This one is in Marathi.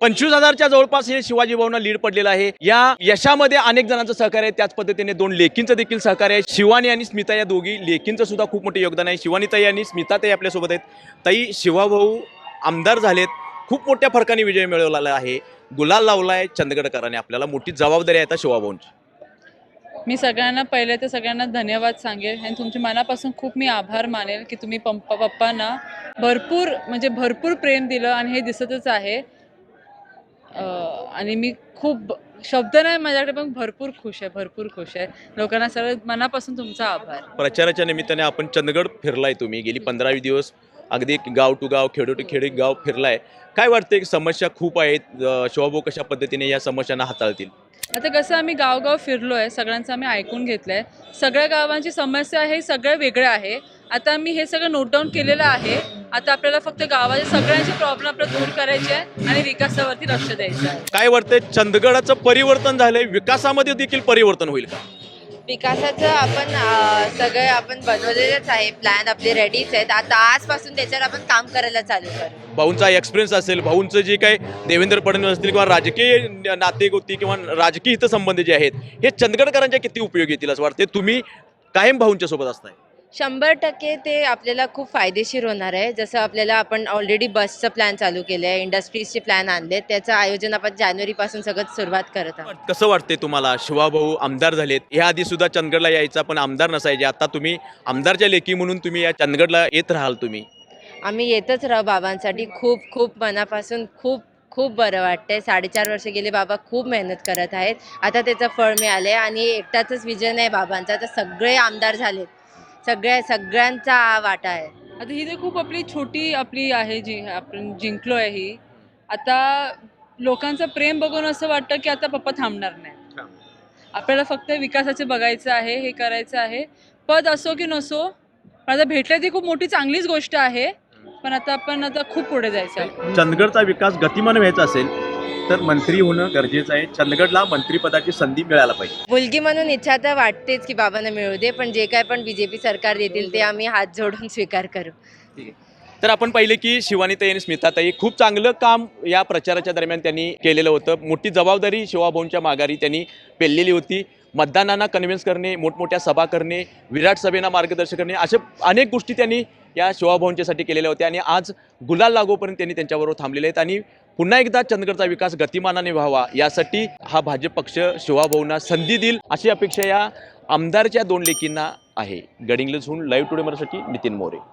पंचवीस हजारच्या जवळपास हे शिवाजी भाऊना लीड पडलेलं आहे. या यशामध्ये अनेक जणांचं सहकार्य आहे त्याच पद्धतीने दोन लेकींचं देखील सहकार्य आहे. शिवानी आणि स्मिता या दोघी लेकींचं सुद्धा खूप मोठं योगदान आहे. शिवानी ताई आणि स्मिता ताई आपल्यासोबत आहेत. ताई शिवाभाऊ आमदार झालेत. खूप मोठ्या फरकाने विजय मिळवलेला आहे. गुलाल लावलाय चंदगडकरांनी. आपल्याला मोठी जबाबदारी आहे आता शिवाभाऊंची मी सगळ्यांना पहिले तर सगळ्यांना धन्यवाद सांगेल. आणि तुमच्या मनापासून खूप मी आभार मानेल की तुम्ही पंप पप्पांना भरपूर म्हणजे भरपूर प्रेम दिलं आणि हे दिसतच आहे. आणि मी खूप शब्द नाही माझ्याकडे पण भरपूर खुश आहे भरपूर खुश आहे. लोकांना सगळं मनापासून तुमचा आभार. प्रचाराच्या निमित्ताने आपण चंदगड फिरलाय तुम्ही. गेली पंधरावी दिवस अगदी गाव टू गाव खेडो टू खेडे गाव फिरलाय. काय वाटतंय की समस्या खूप आहेत. अं, शिवाभाऊ कशा पद्धतीने या समस्यांना हाताळतील? आता कसं आम्ही गावगाव फिरलो आहे सगळ्यांचं आम्ही ऐकून घेतलं आहे सगळ्या गावांची समस्या हे सगळं वेगळं आहे. आता मी हे सगळं नोट डाऊन केलेलं आहे. आता आपल्याला फक्त गावाचे सगळ्यांचे प्रॉब्लेम आपल्याला दूर करायचे आहे आणि विकासावरती लक्ष द्यायचं आहे. काय वाटतंय चंदगडाचं परिवर्तन झालंय विकासामध्ये देखील परिवर्तन होईल का? विकासाचं आपण अं, सगळे आपण बनवलेलंच आहे. प्लॅन आपले रेडीच आहेत. आता आजपासून त्याच्यावर आपण काम करायला चालू करू. भाऊंचा एक्सपिरियन्स असेल भाऊंचं जे काही देवेंद्र फडणवीस असतील किंवा राजकीय नाते गोती किंवा राजकीय हितसंबंध जे आहेत हे चंदगडकरांच्या किती उपयोग येतील असं वाटते तुम्ही कायम भाऊंच्या सोबत असताय. शंभर टक्के ते आपल्याला खूप फायदेशीर होणार आहे. जसं आपल्याला आपण ऑलरेडी बसचं प्लॅन चालू केलं आहे इंडस्ट्रीजचे प्लॅन आणले त्याचं आयोजन आपण जानेवारीपासून सगळं सुरुवात करत आहोत. कसं वाटते तुम्हाला? शिवाभाऊ आमदार झालेत. या आधी सुद्धा चंदगडला यायचा पण आमदार नसायचे. आता तुम्ही आमदारच्या लेखी म्हणून तुम्ही या चंदगडला येत राहाल तुम्ही. आम्ही येतच राहू बाबांसाठी. खूप खूप मनापासून खूप खूप बरं वाटतंय. साडेचार वर्ष गेले बाबा खूप मेहनत करत आहेत. आता त्याचं फळ मिळालं आहे आणि एकटाच विजन आहे बाबांचा. तर सगळे आमदार झालेत. सगळ्या सगळ्यांचा वाटा आहे. आता ही तर खूप आपली छोटी आपली आहे जी आपण जिंकलो आहे ही. आता लोकांचं प्रेम बघून असं वाटतं की आता पप्पा थांबणार नाही आपल्याला फक्त विकासाचे बघायचं आहे हे करायचं आहे. पद असो की नसो पण आता भेटलं ती खूप मोठी चांगलीच गोष्ट आहे. पण आता आपण आता खूप पुढे जायचं आहे. चंदगडचा विकास गतिमान व्हायचा असेल तर मंत्री होणं गरजेचं आहे. चंदगडला मंत्रीपदाची संधी मिळायला पाहिजे. मुलगी म्हणून इच्छा तर वाटतेच की बाबांना मिळू दे पण जे काय पण बीजेपी सरकार देतील ते आम्ही हात जोडून स्वीकार करू. तर आपण पाहिले की शिवानीताई आणि स्मिताताई खूप चांगलं काम या प्रचाराच्या दरम्यान त्यांनी केलेलं होतं. मोठी जबाबदारी शिवाभाऊंच्या माघारी त्यांनी पेललेली होती. मतदानांना कन्व्हिन्स करणे मोठमोठ्या सभा करणे विराट सभेना मार्गदर्शन करणे अशा अनेक गोष्टी त्यांनी या शिवाभाऊंच्यासाठी केलेल्या होत्या. आणि आज गुलाल लागोपर्यंत त्यांनी त्यांच्याबरोबर थांबलेले आहेत. आणि पुन्हा एकदा चंदगडचा विकास गतिमानाने व्हावा यासाठी हा भाजप पक्ष शिवाभाऊंना संधी देईल अशी अपेक्षा या आमदारच्या दोन लेकींना आहे. गडिंग्लजहून लाईव्ह टुडे मराठी नितीन मोरे.